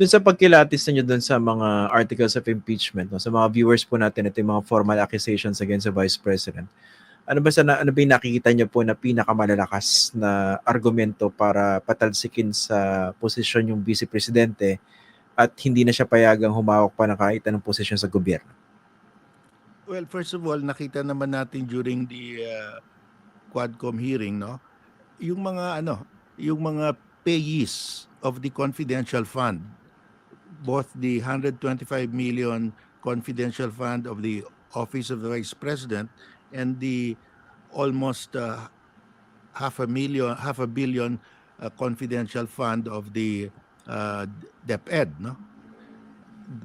Dun sa pagkilatis ninyo dun sa mga articles of impeachment, no, sa mga viewers po natin, ito yung mga formal accusations against the Vice President. Ano ba sa ano ba yung nakikita niyo po na pinakamalalakas na argumento para patalsikin sa posisyon yung Vice Presidente at hindi na siya payagang humawak pa ng kahit anong posisyon sa gobyerno? Well, first of all, nakita naman natin during the uh, Quadcom hearing, no? Yung mga ano, yung mga payees of the confidential fund, both the 125 million confidential fund of the Office of the Vice President and the almost uh, half a million, half a billion uh, confidential fund of the uh, DepEd, no?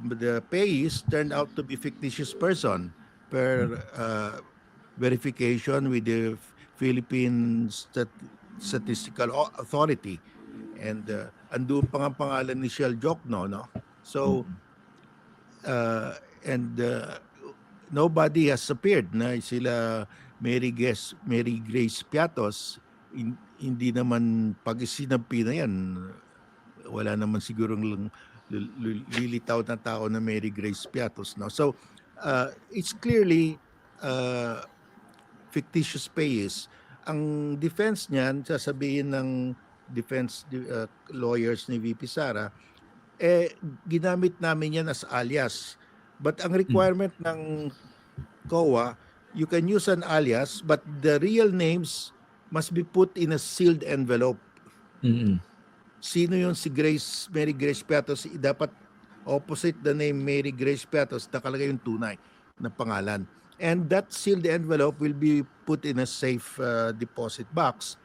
The payees turned out to be fictitious person per uh, verification with the Philippine Stat- Statistical Au- Authority. And uh, andun pa nga pangalan ni Shell Jokno, no? So, uh, and uh, nobody has appeared na sila Mary Grace, Mary Grace Piatos, hin- hindi naman pag sinabi na yan, wala naman sigurong lilitaw na tao na Mary Grace Piatos. No? So, uh, it's clearly uh, fictitious pays. Ang defense niyan, sasabihin ng defense uh, lawyers ni VP Sara, eh, ginamit namin yan as alias. But ang requirement ng COA, you can use an alias, but the real names must be put in a sealed envelope Mm-mm. sino yung si Grace, Mary Grace Piatos, dapat opposite the name Mary Grace Piatos, nakalagay yung tunay na pangalan. And that sealed envelope will be put in a safe uh, deposit box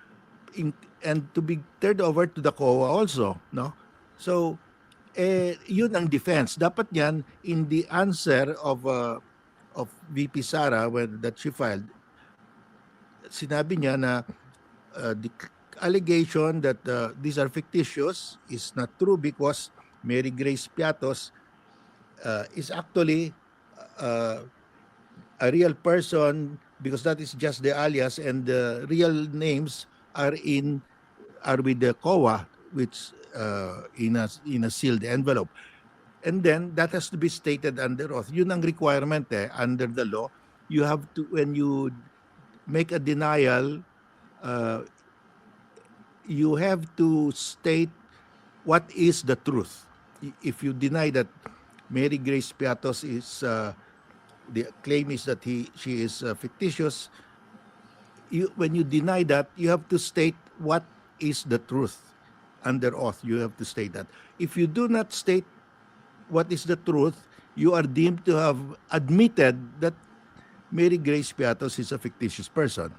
in, and to be turned over to the COA also, no? So, eh, yun ang defense. Dapat yan, in the answer of uh, of VP Sara when that she filed, sinabi niya na uh, the allegation that uh, these are fictitious is not true because Mary Grace Piatos uh, is actually uh, a real person because that is just the alias and the real names are in are with the COA which uh, in a in a sealed envelope. And then that has to be stated under oath. Yun ang requirement eh under the law. You have to when you make a denial uh, you have to state what is the truth. If you deny that Mary Grace Piatos is uh, the claim is that he she is uh, fictitious, you when you deny that, you have to state what is the truth under oath. You have to state that. If you do not state what is the truth, you are deemed to have admitted that Mary Grace Piatos is a fictitious person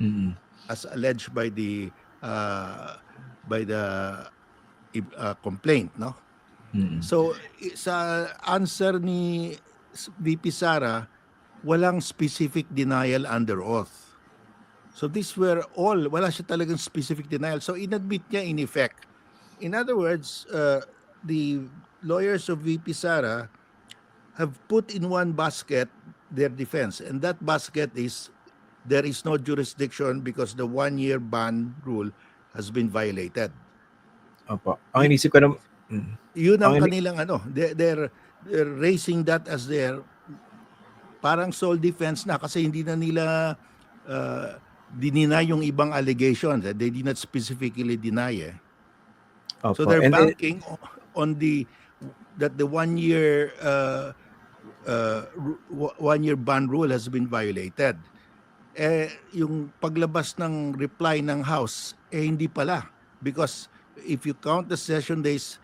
Mm-mm. as alleged by the uh, by the uh, complaint no Mm-mm. so sa answer ni VP Sara walang specific denial under oath so these were all wala siya talagang specific denial so inadmit niya in effect in other words uh, the lawyers of VP Sara have put in one basket their defense and that basket is there is no jurisdiction because the one year ban rule has been violated Opo. Ang inisip ko na... Mm. yun ang Ang kanilang ano they, they're, they're raising that as their parang sole defense na kasi hindi na nila uh, dinina yung ibang allegations eh. they did not specifically deny eh. Opo. So they're And then- banking o- on the that the one year uh, uh, one year ban rule has been violated. Eh yung paglabas ng reply ng House eh hindi pala because if you count the session days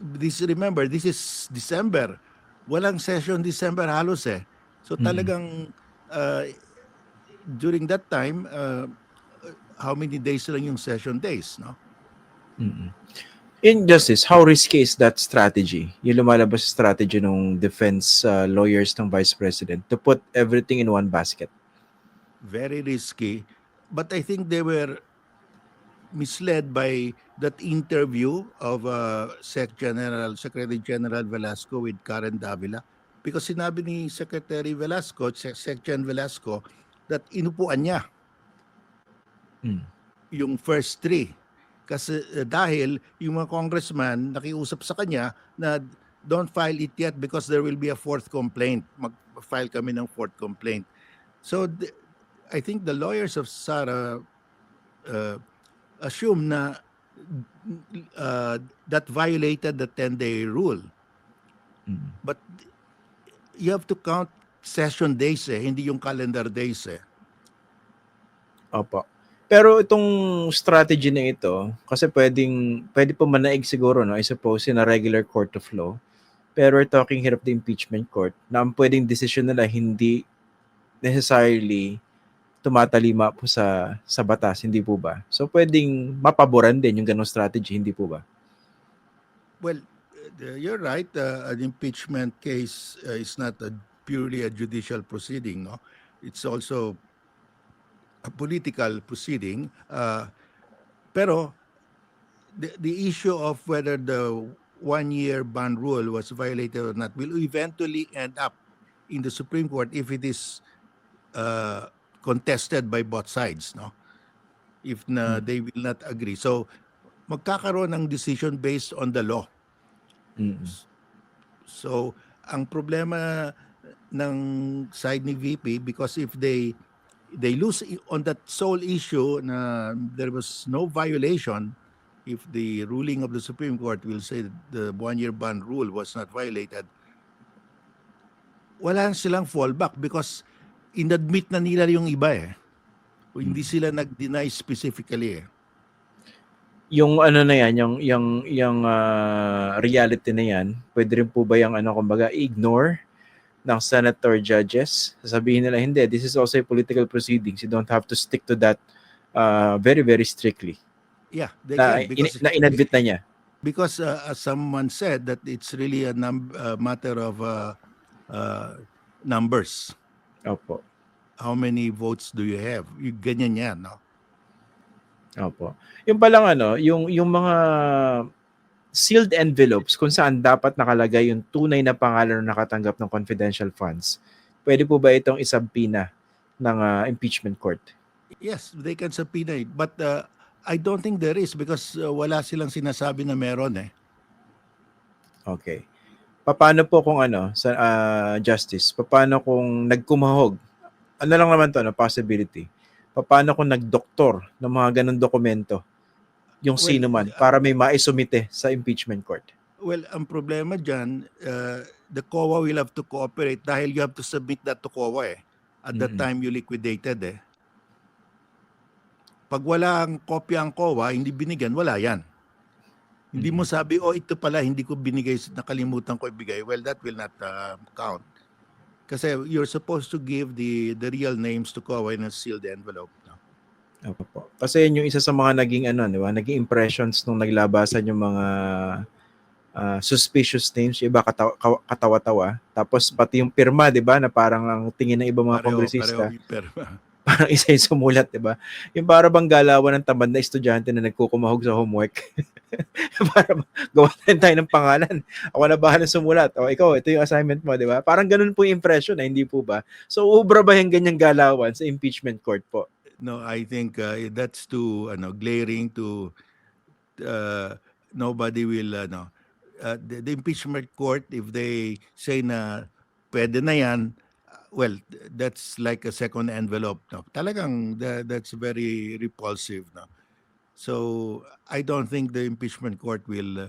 this remember this is December. Walang session December halos eh. So Mhm. talagang uh, during that time uh, how many days lang yung session days, no? Mm-mm. In justice, how risky is that strategy? Yung lumalabas strategy ng defense uh, lawyers ng Vice President to put everything in one basket. very risky. But I think they were misled by that interview of uh, Sec General, Secretary General Velasco with Karen Davila. Because sinabi ni Secretary Velasco, Sec Sec Gen Velasco, that inupuan niya Mm. yung first three. Kasi uh, dahil yung mga congressman nakiusap sa kanya na don't file it yet because there will be a fourth complaint. Mag-file kami ng fourth complaint. So th- I think the lawyers of Sara uh, assume na uh, that violated the 10-day rule. Mm. But you have to count session days eh, hindi yung calendar days eh. Opo. Pero itong strategy na ito, kasi pwedeng, pwede po manaig siguro, no? I suppose, in a regular court of law. Pero we're talking here of the impeachment court, na ang pwedeng decision nila hindi necessarily tumatalima po sa sa batas, hindi po ba? So pwedeng mapaboran din yung ganong strategy, hindi po ba? Well, uh, you're right. Uh, an impeachment case uh, is not a purely a judicial proceeding. No, it's also a political proceeding. Uh, pero the the issue of whether the one-year ban rule was violated or not will eventually end up in the Supreme Court if it is uh, contested by both sides. No, if na they will not agree. So magkakaroon ng decision based on the law. Mm. So, ang problema ng side ni VP because if they they lose on that sole issue na there was no violation if the ruling of the Supreme Court will say that the one-year ban rule was not violated wala silang fallback because inadmit na nila yung iba eh. O Hindi sila nag-deny specifically eh. Yung ano na yan, yung yung yung ah, reality na yan, pwede rin po ba yung ano kumbaga ignore ng senator judges? Sasabihin nila hindi, this is also a political proceedings. You don't have to stick to that uh, very very strictly. Yeah, they Na, can in, because na inadmit na niya. because uh, as someone said that it's really a num- uh, matter of uh, uh, numbers. Opo. How many votes do you have? Yung ganyan yan, no? Opo. Yung palang ano, yung yung mga sealed envelopes kung saan dapat nakalagay yung tunay na pangalan ng nakatanggap ng confidential funds. Pwede po ba itong isampina ng ah, impeachment court? Yes, they can subpoena it. But uh, I don't think there is because uh, wala silang sinasabi na meron eh. Okay. Paano po kung ano, sa ah, justice, paano kung nagkumahog? Ano lang naman to, no, possibility. Paano kung nagdoktor ng mga ganong dokumento? Yung Well, sino man, uh, para may maisumite sa impeachment court. Well, ang problema dyan, uh, the COA will have to cooperate dahil you have to submit that to COA eh. At the Mhm. time you liquidated eh. Pag walang kopya ang COA, hindi binigyan, wala yan. Hindi mo sabi, oh ito pala, hindi ko binigay, nakalimutan ko ibigay. Well, that will not uh, count. Kasi you're supposed to give the the real names to COA in a sealed envelope. Opo po. Kasi yun yung isa sa mga naging ano, di ba? Naging impressions nung naglabasan yung mga ah, suspicious names, yung iba katawa, katawa-tawa. Tapos pati yung pirma, di ba, na parang ang tingin ng ibang mga Pareho- kongresista, pareho parang isa yung sumulat, di ba? Yung para bang galawan ng tamad na estudyante na nagkukumahog sa homework. para gawa na tayo ng pangalan. Ako na bahala sumulat. O ikaw, ito yung assignment mo, di ba? Parang ganun po yung impression, eh, hindi po ba? So, ubra ba yung ganyang galawan sa impeachment court po? No, I think uh, that's too ano glaring to uh, nobody will ano uh, the, the impeachment court if they say na pwede na yan uh, well that's like a second envelope no? Talagang tha- that's very repulsive no? So I don't think the impeachment court will uh,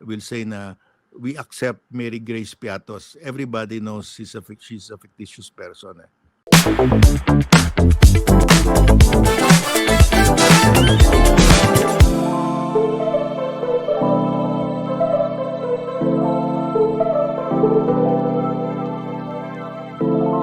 will say na we accept Mary Grace Piatos. Everybody knows she's a she's a fictitious person eh. Thank you.